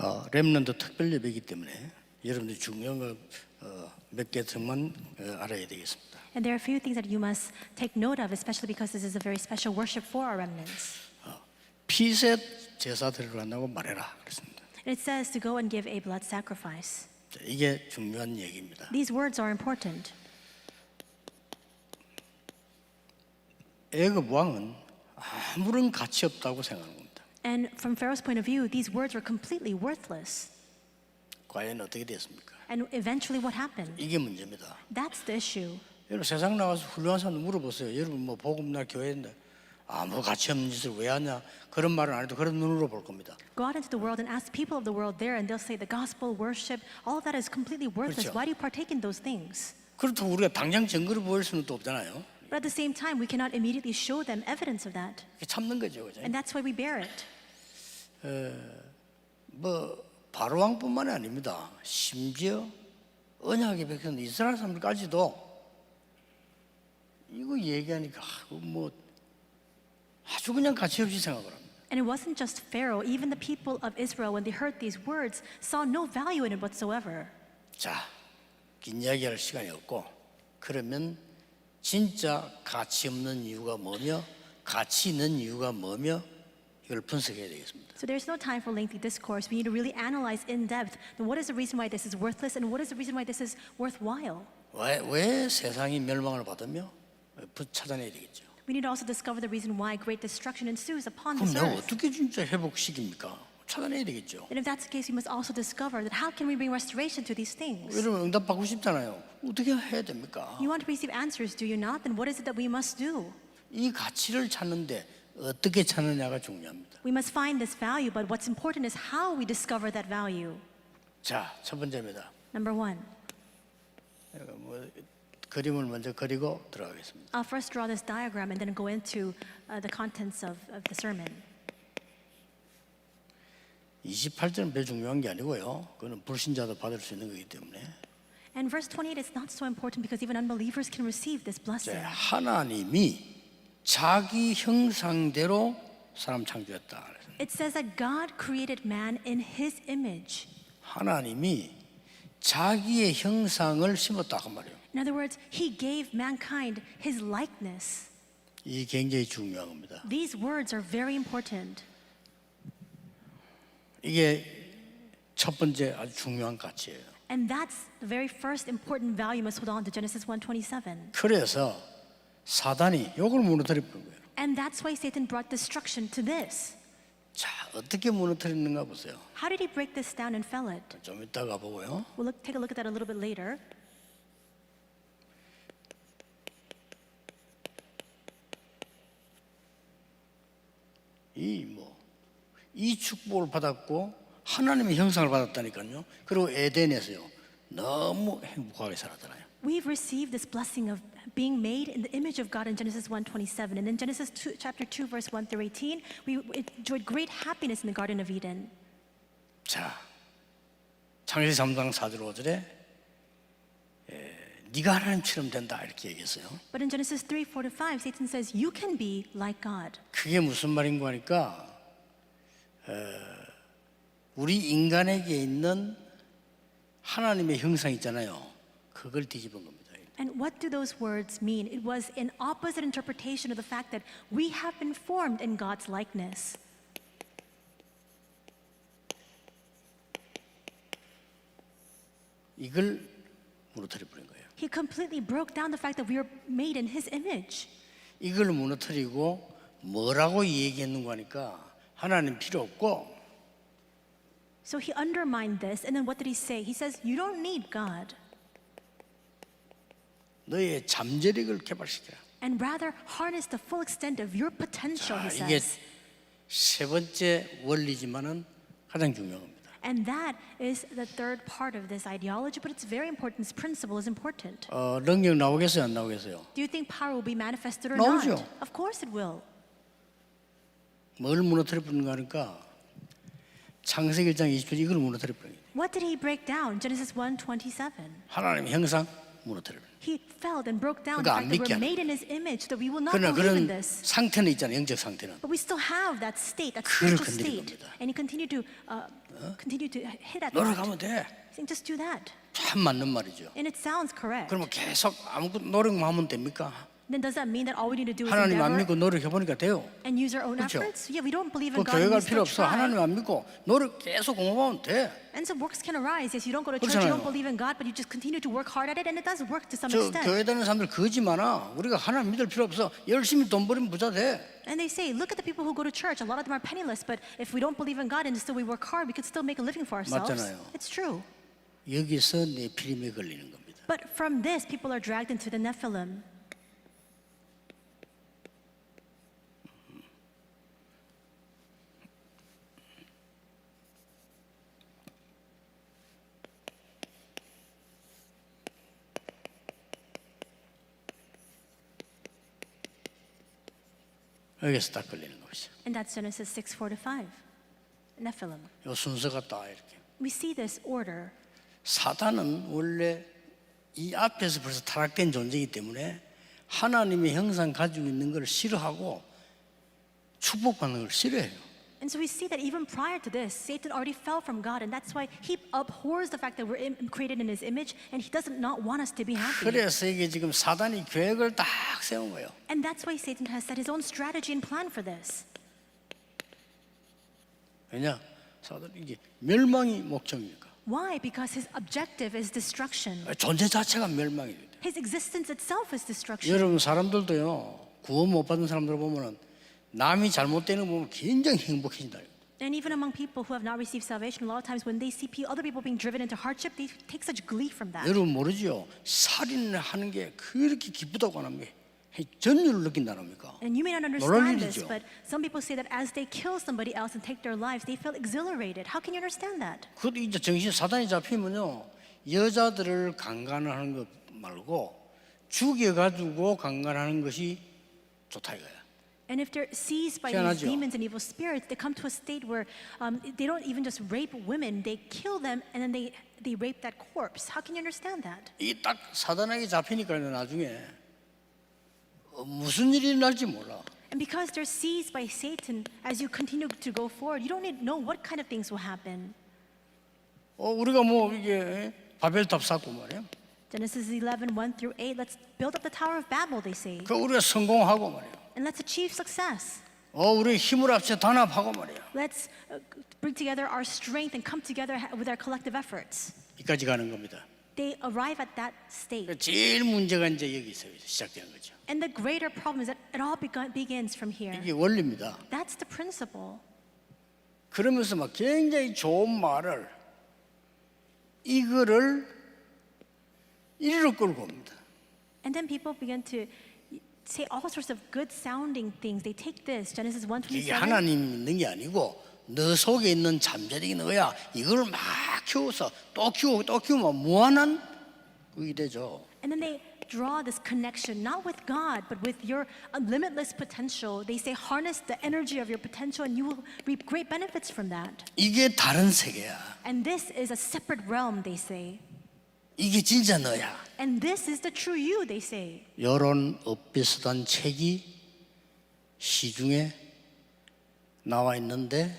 어, 렘넌트 특별 예배이기 때문에 여러분들이 중요한 거몇 개만 어, 알아야 되겠습니다. And there are a few things that you must take note of, especially because this is a very special worship for our remnants. 피셋 제사 드리러 간다고 말해라 그랬습니다. It says to go and give a blood sacrifice. 자, 이게 중요한 얘기입니다. These words are important. 애굽 왕은 아무런 가치 없다고 생각하는 겁니다. And from Pharaoh's point of view, these words were completely worthless. 과연 어떻게 됐습니까? And eventually, what happened? 이게 문제입니다. That's the issue. 여러분 세상 나가서 훌륭한 사람 물어보세요. 여러분 뭐 복음날 교회인데 아무 가치 없는 짓을 왜 하냐 그런 말은 안 해도 그런 눈으로 볼 겁니다. Go out into the world and ask people of the world there, and they'll say the gospel, worship, all of that is completely worthless. 그렇죠. Why do you partake in those things? 그렇다고 우리가 당장 증거를 보일 수는 또 없잖아요. But at the same time, we cannot immediately show them evidence of that. 이게 참는 거죠, 그죠? And that's why we bear it. 뭐 바로 왕뿐만이 아닙니다. 심지어 언약의 백성 이스라엘 사람들까지도 이거 얘기하니까 아, 뭐 아주 그냥 가치 없이 생각을 합니다. And it wasn't just Pharaoh, even the people of Israel, when they heard these words, saw no value in it whatsoever. 자, 긴 이야기할 시간이 없고 그러면 진짜 가치 없는 이유가 뭐며 가치 있는 이유가 뭐며 이걸 분석해야 되겠습니다. So there's no time for lengthy discourse. We need to really analyze in depth what is the reason why this is worthless and what is the reason why this is worthwhile. 왜, 왜 세상이 멸망을 받으며 부- 찾아내야 되겠죠. We need to also discover the reason why great destruction ensues upon 그럼 this 내가 earth. 어떻게 진짜 회복시킵니까? 찾아내야 되겠죠. And if that's the case, we must also discover that how can we bring restoration to these things? 여러분 응답받고 싶잖아요. 어떻게 해야 됩니까? You want to receive answers, do you not? Then what is it that we must do? 이 가치를 찾는데 어떻게 찾느냐가 중요합니다. We must find this value, but what's important is how we discover that value. 자, 첫 번째입니다. Number one, 내가 뭐 그림을 먼저 그리고 들어가겠습니다. I'll first draw this diagram and then go into uh, the contents of, of the sermon. 28절은 별 중요한 게 아니고요. 그거는 불신자도 받을 수 있는 거기 때문에 And verse 28 is not so important because even unbelievers can receive this 이제 blessing. 하나님이 자기 형상대로 사람 창조했다. It says that God created man in his image. 하나님이 자기의 형상을 심었다 그 말이에요. In other words, he gave mankind his likeness. 이 굉장히 중요한 겁니다. These words are very important. 이게 첫 번째 아주 중요한 가치예요. And that's the very first important value must hold on to Genesis 1:27. 그래서 사단이 이걸 무너뜨려 버린 거예요. And that's why Satan brought destruction to this. 자, 어떻게 무너뜨렸는가 보세요. How did he break this down and fell it? 좀 이따가 보고요. We'll look, take a look at that a little bit later. 이뭐 이 축복을 받았고 하나님의 형상을 받았다니까요. 그리고 에덴에서요. 너무 행복하게 살았잖아요. We've received this blessing of being made in the image of God in Genesis 1:27 and in Genesis 2, chapter 2 verse 1 through 18 we enjoyed great happiness in the garden of Eden. 자, 창세기 3장 4절 5절에 에, 네가 하나님처럼 된다 이렇게 얘기했어요. But in Genesis 3 4 to 5 Satan says you can be like God. 그게 무슨 말인가 하니까 어, 우리 인간에게 있는 하나님의 형상 있잖아요. 그걸 뒤집은 겁니다. And what do those words mean? It was an opposite interpretation of the fact that we have been formed in God's likeness. 이걸 무너뜨려 버린 거예요. He completely broke down the fact that we are made in his image. 이걸 무너뜨리고 뭐라고 얘기했는가 하니까 하나님 필요 없고 So he undermined this, and then what did he say? He says, You don't need God, 너의 잠재력을 개발시켜라. and rather harness the full extent of your potential, 자, he 이게 says. 세 번째 원리지만은 가장 중요한 겁니다. And that is the third part of this ideology, but it's very important. This principle is important. 어, 능력 나오겠어요, 안 나오겠어요? Do you think power will be manifested or 나오죠. not? Of course it will. 뭘 무너뜨려 버린가 하니까 창세기 1장 20절 이걸 무너뜨려 버린 거예요. What did he break down? Genesis 1:27. 하나님 형상 무너뜨려요. He fell and broke down the fact that we're made in His image, that we will not believe in this. 상태는 있잖아요. 영적 상태는. But we still have that state, that spiritual state, and you continue to uh, continue to hit at that. 노력하면 돼. Just do that, 참 맞는 말이죠. and it sounds correct. 그러면 계속 아무것도 노력만 하면 됩니까? Then does that mean that all we need to do is 하나님 안 endeavor 믿고 노력해 보니까 돼요. and use our own 그렇죠. efforts? Yeah, we don't believe 그 in God. 교회 and 갈 we 필요 still 없어. try. 하나님 안 믿고 노력 계속 공부하면 돼. And some works can arise. Yes, you don't go to church, you 그렇잖아요. don't believe in God, but you just continue to work hard at it, and it does work to some 저 extent. 교회 다니는 사람들 거지 많아. 우리가 하나님 믿을 필요 없어. 열심히 돈 벌이면 부자 돼. And they say, look at the people who go to church. A lot of them are penniless, but if we don't believe in God and still we work hard, we could still make a living for ourselves. 맞잖아요. It's true. 여기서 내 피림에 걸리는 겁니다. But from this, people are dragged into the Nephilim. 여기서 딱 걸리는 것이죠. And that's Genesis 6 4 to 5. Nephilim. 요 순서가 딱 이렇게. We see this order. 사단은 원래 이 앞에서 벌써 타락된 존재이기 때문에 하나님의 형상 가지고 있는 걸 싫어하고 축복받는 걸 싫어해요. And so we see that even prior to this, Satan already fell from God, and that's why he abhors the fact that we're im- created in his image, and he doesn't not want us to be happy. 그래서 이게 지금 사단이 계획을 딱 세운 거예요. And that's why Satan has set his own strategy and plan for this. 왜냐? 사단 이게 멸망이 목적이니까. Why? Because his objective is destruction. 존재 자체가 멸망이 돼. His existence itself is destruction. 여러분 사람들도요 구원 못 받은 사람들 보면은 남이 잘못되는 거 보면 굉장히 행복해진다. And even among people who have not received salvation, a lot of times when they see pe- other people being driven into hardship, they take such glee from that. 여러분 모르지요? 살인을 하는 게 그렇게 기쁘다고 하는 게 전율을 느낀다랍니까? And you may not understand this, but some people say that as they kill somebody else and take their lives, they feel exhilarated. How can you understand that? 그것도 이제 정신 사단이 잡히면요 여자들을 강간하는 것 말고 죽여가지고 강간하는 것이 좋다 이거야. And if they're seized by 희한하죠? these demons and evil spirits, they come to a state where um, they don't even just rape women, they kill them and then they, they rape that corpse. How can you understand that? 이 딱 사단에게 잡히니까 나중에 어, 무슨 일이 날지 몰라. And because they're seized by Satan, as you continue to go forward, you don't need- know what kind of things will happen. 어, 우리가 뭐 이게 바벨탑 쌓고 말이야. Genesis 11, 1 through 8, let's build up the Tower of Babel, they say, 그 우리가 성공하고 말이야. and let's achieve success. 어, 우리 힘을 합쳐 단합하고 말이야. Let's uh, bring together our strength and come together ha- with our collective efforts. 이까지 가는 겁니다. They arrive at that state. 제일 문제가 이제 여기서 시작되는 거죠. And the greater problem is that it all begun, begins from here. 이게 원리입니다. That's the principle. 그러면서 막 굉장히 좋은 말을 이거를 이리로 끌고 옵니다. And then people begin to say all sorts of good sounding things. They take this, Genesis 이게 127. 하나님 있는 게 아니고 너 속에 있는 잠재력이 너야. 이걸 막 키워서 또 키우고 또 키우면 무한한 그게 되죠. And then they draw this connection, not with God, but with your uh, limitless potential. They say, harness the energy of your potential, and you will reap great benefits from that. 이게 다른 세계야. And this is a separate realm, they say. 이게 진짜 너야. And this is the true you, they say. 이런 엇비슷한 책이 시중에 나와 있는데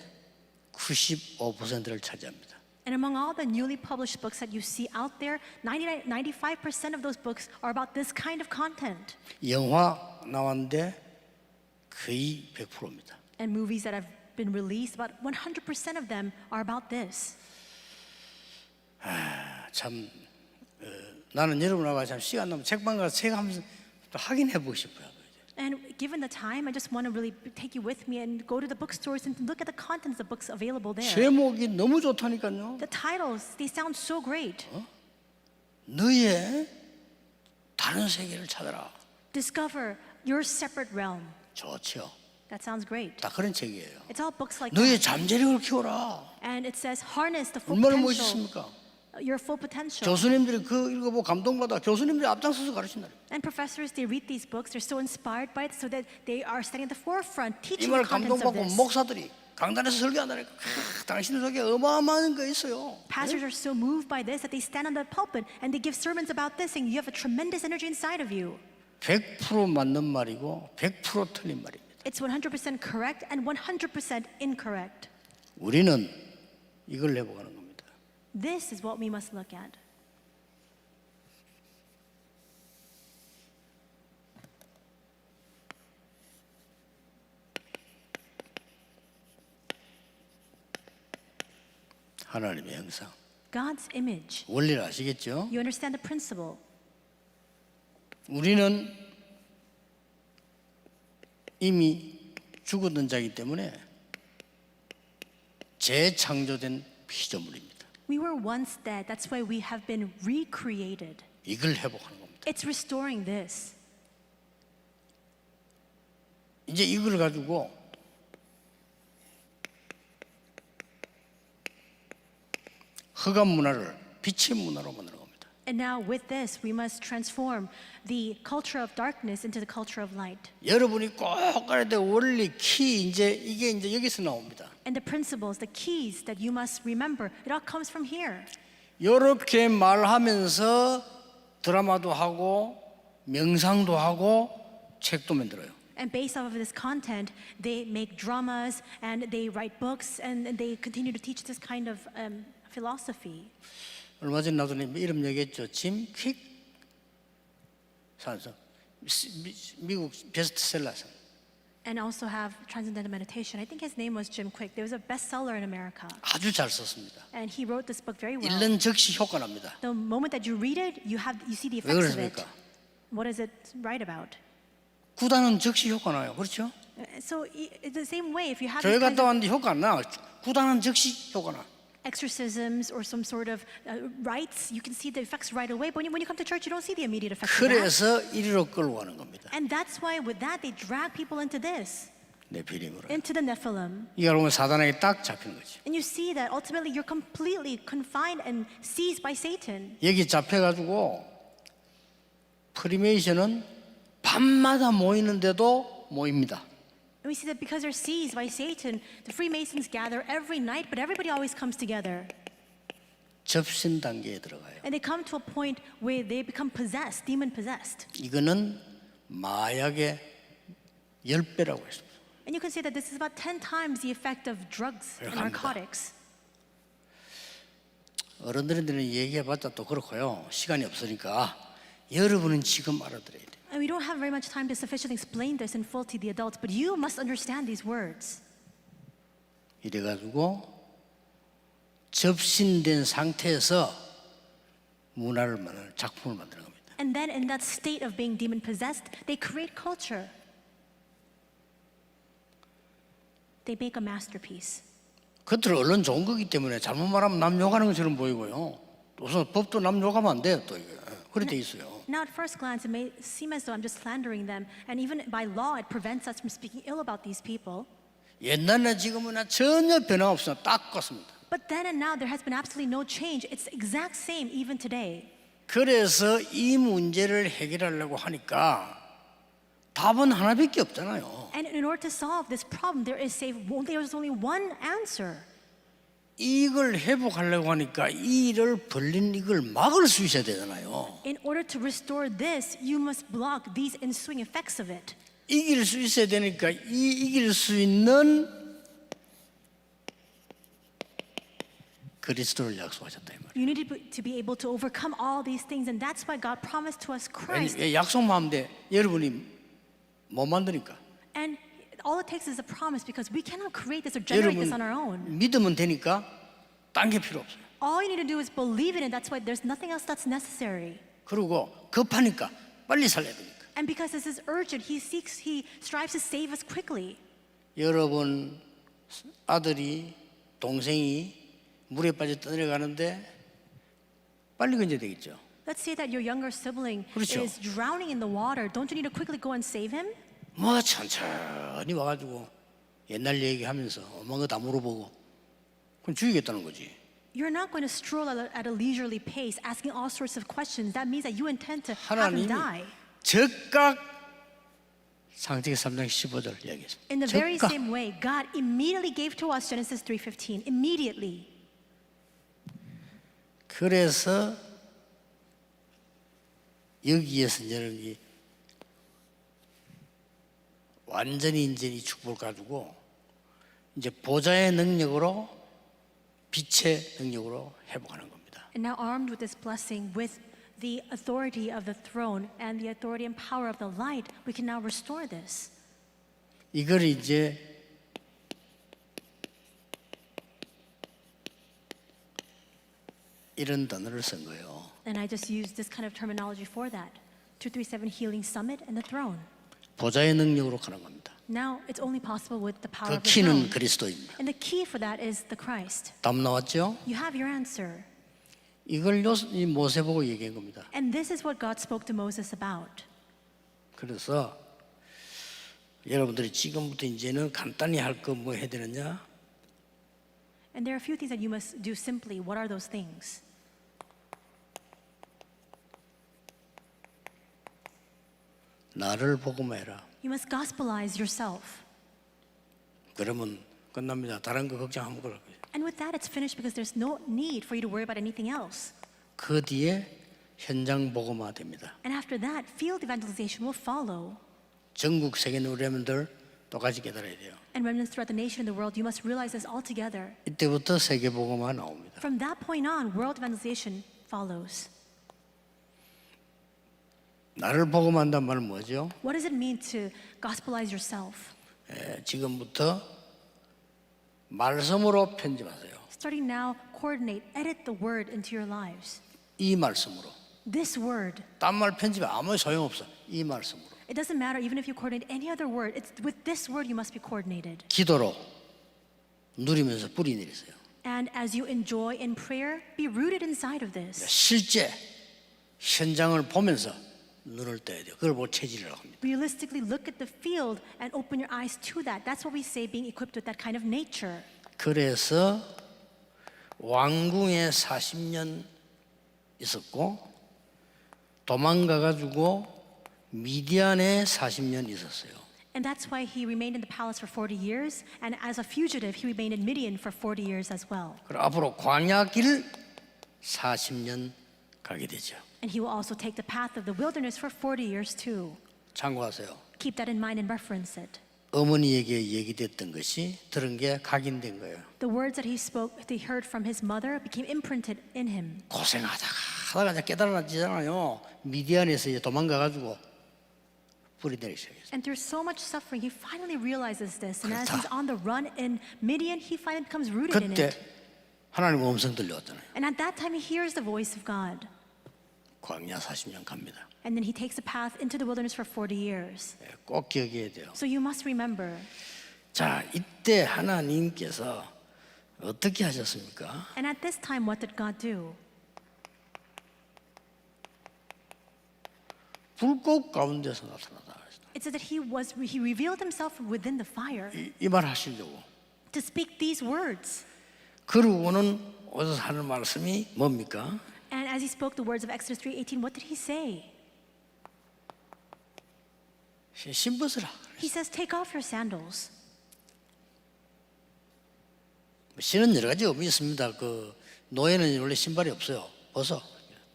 95%를 차지합니다. And among all the newly published books that you see out there, 99, 95% of those books are about this kind of content. 영화 나왔는데 거의 100%입니다. And movies that have been released, about 100% of them are about this. 참 어, 나는 여러분하고 참 시간 나면 책방 가서 책 한번 또 확인해 보고 싶어요. And given the time, I just want to really take you with me and go to the bookstores and look at the contents of books available there. 제목이 너무 좋다니까요. The titles, they sound so great. 너의 다른 세계를 찾아라. Discover your separate realm. 좋죠. That sounds great. 다 그런 책이에요. It's all books like 너의. 잠재력을 키워라. And it says harness the full 얼마나 potential. 멋있습니까? Your full potential. 교수님들이 그 읽어보고 감동받아 교수님들이 앞장서서 가르친다. And professors, they read these books. They're so inspired by it, so that they are standing at the forefront, 이 teaching 말 the contents of 감동받고 this. 목사들이 강단에서 설교한다니까 크, 당신 속에 어마어마한 거 있어요. Pastors are so moved by this that they stand on the pulpit and they give sermons about this, saying you have a tremendous energy inside of you. 100% 맞는 말이고 100% 틀린 말입니다. It's 100% correct and 100% incorrect. 우리는 이걸 회복하는 겁니다. This is what we must look at. 하나님의 형상. God's image. 원리를 아시겠죠? You understand the principle. 우리는 이미 죽었던 자이기 때문에 재창조된 피조물입니다. We were once dead. That's why we have been recreated. 이걸 회복하는 겁니다. It's restoring this. 이제 이걸 가지고 흑암 문화를 빛의 문화로 만드는 겁니다. And now, with this, we must transform the culture of darkness into the culture of light. 여러분이 꼭 알아야 될 원리 키 이제 이게 이제 여기서 나옵니다. And the principles, the keys that you must remember, it all comes from here. 이렇게 말하면서 드라마도 하고 명상도 하고 책도 만들어요. And based off of this content, they make dramas and they write books and and they continue to teach this kind of um, philosophy. 얼마 전에 나도 이름 얘기했죠. 짐 퀵 산서 미국 베스트셀러서 And also have Transcendental Meditation. I think his name was Jim Quick. There was a bestseller in America. 아주 잘 썼습니다. And he wrote this book very well. 읽는 즉시 효과 납니다. The moment that you read it, you have you see the 왜 effects of it. 그렇습니까? What does it write about? 구단은 즉시 효과 나요. 그렇죠? Uh, So i- it's the same way if you have 교회 these kinds 갔다 of 왔는데 효과 안 나. 구단은 즉시 효과 나. exorcisms or some sort of uh, rites, you can see the effects right away. But when you, when you come to church, you don't see the immediate effects of that. 그래서 이리로 끌고 가는 겁니다. And that's why with that they drag people into this, 내 비림으로. into the Nephilim. 이걸 보면 사단에게 딱 잡힌 거죠. And you see that ultimately you're completely confined and seized by Satan. 여기 잡혀가지고 프리메이션은 밤마다 모이는데도 모입니다. And we see that because they're seized by Satan, the Freemasons gather every night, but everybody always comes together. 접신 단계에 들어가요. And they come to a point where they become possessed, demon possessed. 이거는 마약의 열 배라고 했습니다. And you can say that this is about 10 times the effect of drugs and 그렇답니다. narcotics. 어른들한테는 얘기해봤자 또 그렇고요. 시간이 없으니까 여러분은 지금 알아들어야 돼요. And we don't have very much time to sufficiently explain this in full to the adults, but you must understand these words. 이래가지고 접신된 상태에서 문화를 만드는 작품을 만드는 겁니다. And then, in that state of being demon possessed, they create culture. They make a masterpiece. 겉으로 얼른 좋은 거기 때문에 잘못 말하면 남 욕하는 것처럼 보이고요. 우선 법도 남 욕하면 안 돼요. 또 이게 그래 돼 있어요. Now, at first glance, it may seem as though I'm just slandering them, and even by law, it prevents us from speaking ill about these people. 옛날에 지금은 전혀 변화 없어 딱 같습니다. But then and now, there has been absolutely no change. It's the exact same even today. 그래서 이 문제를 해결하려고 하니까 답은 하나밖에 없잖아요. And in order to solve this problem, there is say, well, there is only one answer. 이걸 회복하려고 하니까 이 일을 벌린 이걸 막을 수 있어야 되잖아요. In order to restore this, you must block these ensuing effects of it. 이길 수 있어야 되니까 이 이길 수 있는 그리스도를 약속하셨다 이 말이에요. You need to be, to be able to overcome all these things, and that's why God promised to us Christ. 왜 약속만 하면 돼. 여러분이 못 만드니까. And all it takes is a promise because we cannot create this or generate 여러분 this on our own. 믿으면 되니까 딴 게 필요 없어요. All you need to do is believe in it. That's why there's nothing else that's necessary. 그리고 급하니까 빨리 살려야 되니까. And because this is urgent, He seeks, He strives to save us quickly. 여러분 아들이 동생이 물에 빠져 떠내려가는데 빨리 건져야 되겠죠. Let's say that your younger sibling 그렇죠. is drowning in the water. Don't you need to quickly go and save him? 뭐 천천히 와가지고 옛날 얘기하면서 엄마 거다 물어보고 그럼 죽이겠다는 거지. You're not going to stroll at a, at a leisurely pace asking all sorts of questions. That means that you intend to have him 하나님이 die. 즉각 창세기 3장 15절 이야기했습니다. In the very 즉각 same way, God immediately gave to us Genesis 3:15. Immediately. 그래서 여기에서 이 완전히 이 축복을 가지고 이제 보좌의 능력으로 빛의 능력으로 회복하는 겁니다. And now armed with this blessing with the authority of the throne and the authority and power of the light, we can now restore this. 이걸 이제 이런 단어를 쓴 거예요. And I just used this kind of terminology for that. 237 Healing Summit and the throne. 보좌의 능력으로 가는 겁니다. Now it's only possible with the power 그 of the 키는 throne. 그리스도입니다. And the key for that is the Christ. 답 나왔죠? You have your answer. 이걸 요, 이 모세 보고 얘기한 겁니다. And this is what God spoke to Moses about. 그래서 여러분들이 지금부터 이제는 간단히 할 거 뭐 해야 되느냐? And there are a few things that you must do simply. What are those things? 나를 복음해라. You must gospelize yourself. 그러면 끝납니다. 다른 거 걱정하면 그럴 거예요. And with that, it's finished because there's no need for you to worry about anything else. 그 뒤에 현장 복음화 됩니다. And after that, field evangelization will follow. 전국 세계 누리면들 똑같이 깨달아야 돼요. And remnants throughout the nation and the world, you must realize this all together. 이때부터 세계 복음화 나옵니다. From that point on, world evangelization follows. 나를 복음한단 말은 뭐죠? What does it mean to gospelize yourself? 에, 지금부터 말씀으로 편집하세요. Starting now, coordinate, edit the word into your lives. 이 말씀으로. This word. 딴 말 편집에 아무 소용 없어. 이 말씀으로. It doesn't matter even if you coordinate any other word. It's with this word you must be coordinated. 기도로 누리면서 뿌리 내리세요. And as you enjoy in prayer, be rooted inside of this. 실제 현장을 보면서 눈을 떠야 돼요. 그걸 보고 체질이라고 합니다. Realistically, look at the field and open your eyes to that. That's what we say being equipped with that kind of nature. 그래서 왕궁에 40년 있었고 도망가 가지고 미디안에 40년 있었어요. And that's why he remained in the palace for 40 years. And as a fugitive, he remained in Midian for 40 years as well. 그리고 앞으로 광야길 40년 가게 되죠. And he will also take the path of the wilderness for 40 years too. 참고하세요. Keep that in mind and reference it. 어머니에게 얘기됐던 것이 들은 게 각인된 거예요. The words that he spoke, that he heard from his mother, became imprinted in him. 고생하다가 하다가 이제 깨달아지잖아요. 미디안에서 이제 도망가 가지고 뿌리 내리기 시작했어요. And through so much suffering, he finally realizes this. And as 그렇다. he's on the run in Midian, he finally becomes rooted in 그때 it. 하나님 음성 들려왔잖아요. And at that time, he hears the voice of God. 광야 40년 갑니다. And then he takes a path into the wilderness for 40 years. 예, 꼭 기억해야 돼요. So you must remember. 자, 이때 하나님께서 어떻게 하셨습니까? And at this time, what did God do? 불꽃 가운데서 나타나다. It said that he was he revealed himself within the fire 이말 하시려고. to speak these words. 그러고는 어디서 하는 말씀이 뭡니까? And as he spoke the words of Exodus 3:18, what did he say? 신벗으라. He says, "Take off your sandals." 신은 여러 가지 의미 있습니다. 그 노예는 원래 신발이 없어요. 벗어.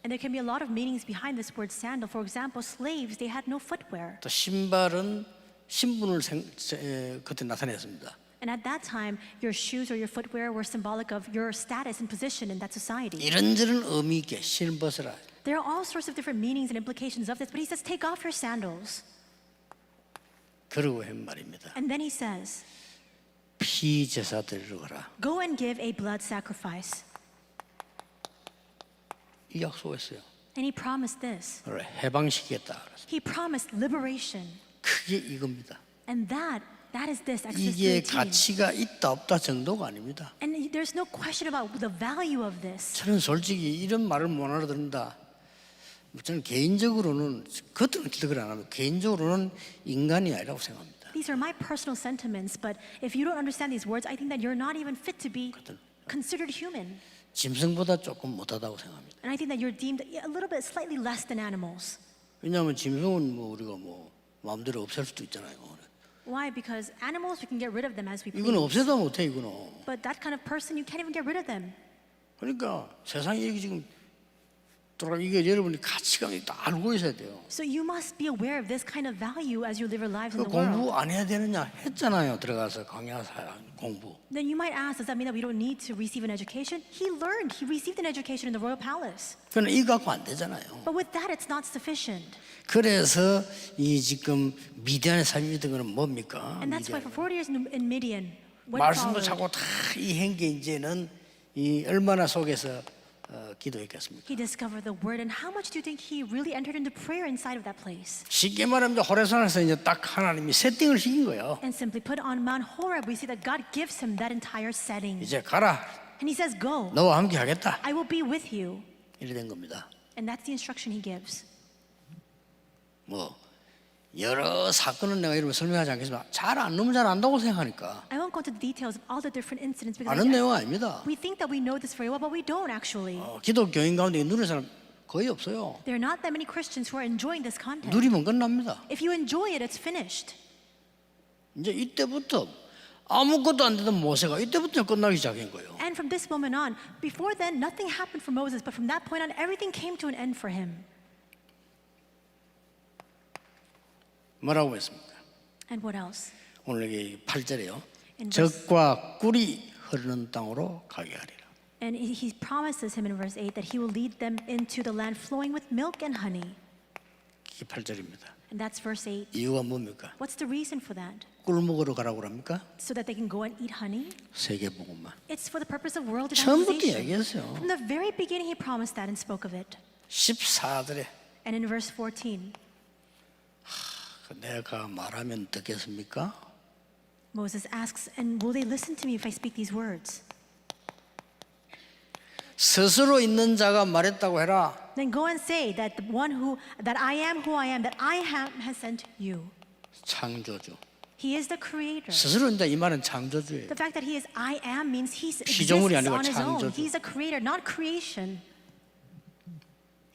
And there can be a lot of meanings behind this word sandal. For example, slaves, they had no footwear. 또 신발은 신분을 생, 에, 그때 나타냈습니다. And at that time, your shoes or your footwear were symbolic of your status and position in that society. 이런저런 의미 있게 신을 벗어라. There are all sorts of different meanings and implications of this, but he says, take off your sandals. 그러고 한 말입니다. And then he says, 피 제사 드리러 가라. go and give a blood sacrifice. 이 약속했어요. And he promised this. 그래, 해방시키겠다. 그래서 He promised liberation. 그게 이겁니다. And that, that is this, 이게 3:18. 가치가 있다 없다 정도가 아닙니다. And there's no question about the value of this. 저는 솔직히 이런 말을 못 알아듣는다. 저는 개인적으로는 그것들은 기억을 안 합니다. 개인적으로는 인간이 아니라고 생각합니다. These are my personal sentiments, but if you don't understand these words, I think that you're not even fit to be considered human. 짐승보다 조금 못하다고 생각합니다. And I think that you're deemed a little bit slightly less than animals. 왜냐하면 짐승은 뭐 우리가 뭐 마음대로 없앨 수도 있잖아요. Why? Because animals, we can get rid of them as we 이거는 please. 없애도 못해 이거는. But that kind of person, you can't even get rid of them. 그러니까 세상에 이게 지금 돌아 이게 여러분이 가치관이 다 알고 있어야 돼요. So you must be aware of this kind of value as you live your lives in 그 the world. 공부 안 해야 되느냐 했잖아요. 들어가서 강야사 공부. Then you might ask, does that mean that we don't need to receive an education? He learned, he received an education in the royal palace. 그러나 이거 갖고 안 되잖아요. But with that, it's not sufficient. 그래서 이 지금 미디안에 살리던 거는 뭡니까? And that's why for 40 years in in Midian, what 말씀도 followed? 자꾸 다 이 행계 이제는 이 얼마나 속에서 어, 기도했겠습니까? He discovered the word, and how much do you think he really entered into prayer inside of that place? 쉽게 말하면 이제 호레산에서 이제 딱 하나님이 세팅을 시킨 거예요. And simply put on Mount Horeb, we see that God gives him that entire setting. 이제 가라. And he says, Go, 너와 함께 하겠다. I will be with you. 이래 된 겁니다. And that's the instruction he gives. 뭐 여러 사건은 내가 이러면 설명하지 않겠지만 잘안 넘으면 잘 안다고 생각하니까 I won't go into the details of all the different incidents because 아는 I- 내용 아닙니다. we think that we know this very well, but we don't actually. 어, 기독교인 가운데 누리는 사람 거의 없어요. There are not that many Christians who are enjoying this content. 누리면 끝납니다. If you enjoy it, it's finished. 이제 이때부터 아무것도 안 되던 모세가 이때부터 끝나기 시작한 거예요. And from this moment on, before then, nothing happened for Moses, but from that point on, everything came to an end for him. 뭐라고 했습니까? And what else? 오늘 여기 8절에요. In verse- 적과 꿀이 흐르는 땅으로 가게 하리라. And he he promises him in verse 8 that he will lead them into the land flowing with milk and honey. 이게 8절입니다. And that's verse 8. 이유가 뭡니까? What's the reason for that? 꿀 먹으러 가라고 합니까? So that they can go and eat honey? 세계복음만. It's for the purpose of world 처음부터 evangelization. 얘기했어요. From the very beginning, he promised that and spoke of it. 14절에 And in verse 14, 내가 말하면 듣겠습니까? Moses asks, And will they listen to me if I speak these words? 스스로 있는 자가 말했다고 해라. Then go and say that the one who, that I am who I am, that I am has sent you. 창조주. He is the creator. 스스로 있다 이 말은 창조주예요. The fact that he is I am means he exists 피조물이 아니고 on his own. 창조주. He's a creator, not creation.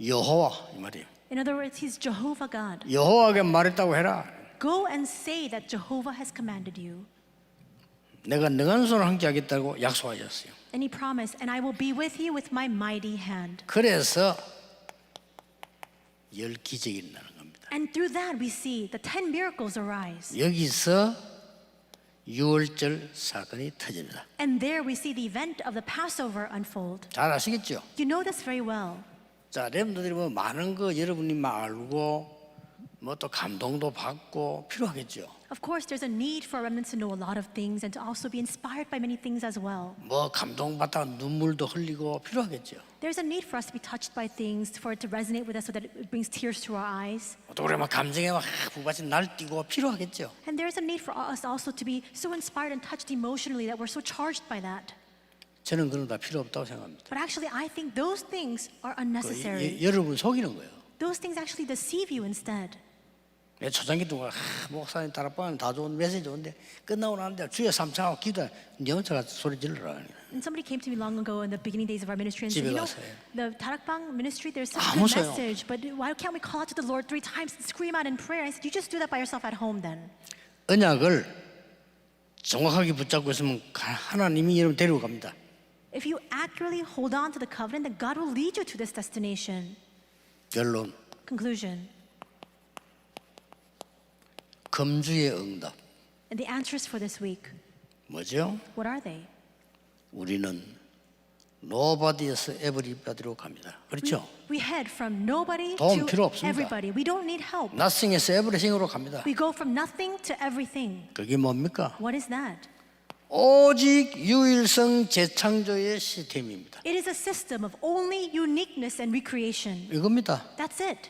여호와 이 말이에요. In other words, he's Jehovah God. 여호와에게 말했다고 해라. Go and say that Jehovah has commanded you. 내가 능한 손을 함께 하겠다고 약속하셨어요. And he promised, and I will be with you with my mighty hand. 그래서 열 기적이 일어나는 겁니다. And through that, we see the 10 miracles arise. 여기서 유월절 사건이 터집니다. And there we see the event of the Passover unfold. 잘 아시겠죠? You know this very well. 자, 여러분들이 뭐 많은 거 여러분이 막 알고 뭐 또 감동도 받고 필요하겠죠. Of course, there's a need for remnants to know a lot of things and to also be inspired by many things as well. 뭐 감동 받다가 눈물도 흘리고 필요하겠죠. There's a need for us to be touched by things, for it to resonate with us so that it brings tears to our eyes. 또 그래 막 감정에 막 부받쳐 날뛰고 필요하겠죠. And there's a need for us also to be so inspired and touched emotionally that we're so charged by that. 저는 그런 거다 필요 없다고 생각합니다. But actually, I think those things are 그 unnecessary. 여- 여러분 속이는 거예요. Those things actually deceive you instead. 내 초장기 동안 아, 목사님 다락방은 다 좋은 메시지 좋은데 끝나고 나는데 주여 삼창하고 기도해 네 혼자가 소리 질러라. And somebody came to me long ago in the beginning days of our ministry and said, 집에 you know, 가서 해요. the Tarakbang ministry, there's such a 아무 good 소용 message, but why can't we call out to the Lord three times and scream out in prayer? I said, you just do that by yourself at home then. 언약을 정확하게 붙잡고 있으면 가- 하나님이 여러분 데리고 갑니다. If you accurately hold on to the covenant, then God will lead you to this destination. 결론 Conclusion. 금주의 응답 And the answers for this week, 뭐죠? what are they? 우리는 노바디에서 에브리바디로 갑니다. 그렇죠? We head from nobody 도움 to 필요 없습니다. everybody. We don't need help. 나싱에서 에브리싱으로 갑니다. We go from nothing to everything. 그게 뭡니까? What is that? 오직 유일성 재창조의 시스템입니다. It is a system of only uniqueness and recreation. 이겁니다. That's it.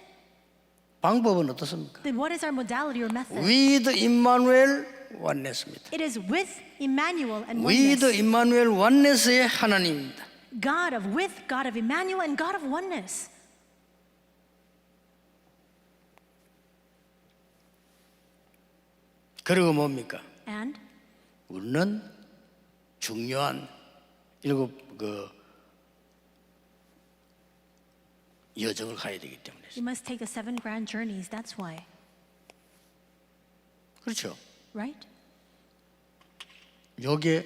방법은 어떻습니까? Then what is our modality or method? with 임마누엘 원네스입니다. It is with Emmanuel and with oneness. 임마누엘 원네스의 하나님입니다. God of with, God of Emmanuel, and God of oneness. 그리고 뭡니까? And 우리는 중요한 일곱 그 여정을 가야 되기 때문에 we must take the seven grand journeys. That's why. 그렇죠. right? 여기에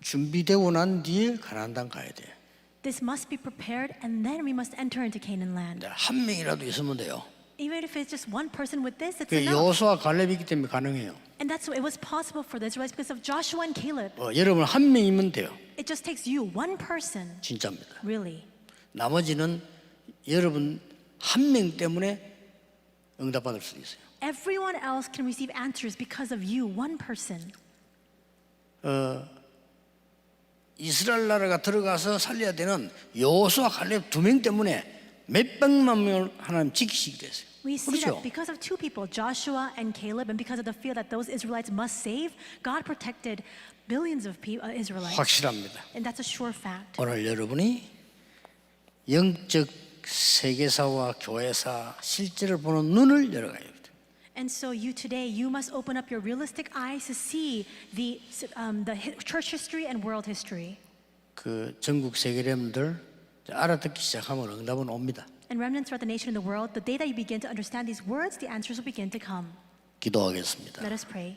준비되고 난 뒤에 가나안 땅 가야 돼. This must be prepared, and then we must enter into Canaan land. 한 명이라도 있으면 돼요. Even if it's just one person with this, it's 그 enough. 여호수아 갈렙이기 때문에 가능해요. And that's what it was possible for the Israelites because of Joshua and Caleb. 어, 여러분 한 명이면 돼요. It just takes you, one person, 진짜입니다. really. 나머지는 여러분 한 명 때문에 응답받을 수도 있어요. Everyone else can receive answers because of you, one person. 이스라엘 나라가 들어가서 살려야 되는 여호수아 갈렙 두 명 때문에 몇 백만 명을 하나님 지키시기로 했어요. We see 그렇죠? that because of two people, Joshua and Caleb, and because of the fear that those Israelites must save, God protected billions of people, uh, Israelites. 확실합니다. And that's a sure fact. 오늘 여러분이 영적 세계사와 교회사 실제를 보는 눈을 열어가야 합니다. And so you today, you must open up your realistic eyes to see the, um, the hi- church history and world history. 그 전국 세계렘들 알아듣기 시작하면 응답은 옵니다. And remnants throughout the nation and the world, the day that you begin to understand these words, the answers will begin to come. 기도하겠습니다. Let us pray.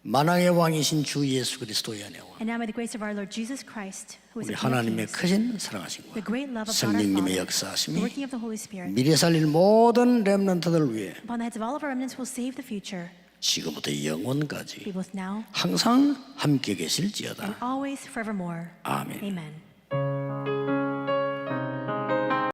만왕의 왕이신 주 예수 그리스도의 은혜와 And now may the grace of our Lord Jesus Christ, who is 우리 the King of 하나님의 Kings, 크신 사랑하심과 the great love of God our 성령님의 Father, the 역사하심이 working of the Holy Spirit, 미래 살릴 모든 렘넌트들 위해 upon the heads of all of our remnants who will save the future, 지금부터 영원까지 both now 항상 함께 and 계실지어다. always forevermore. 아멘. Amen.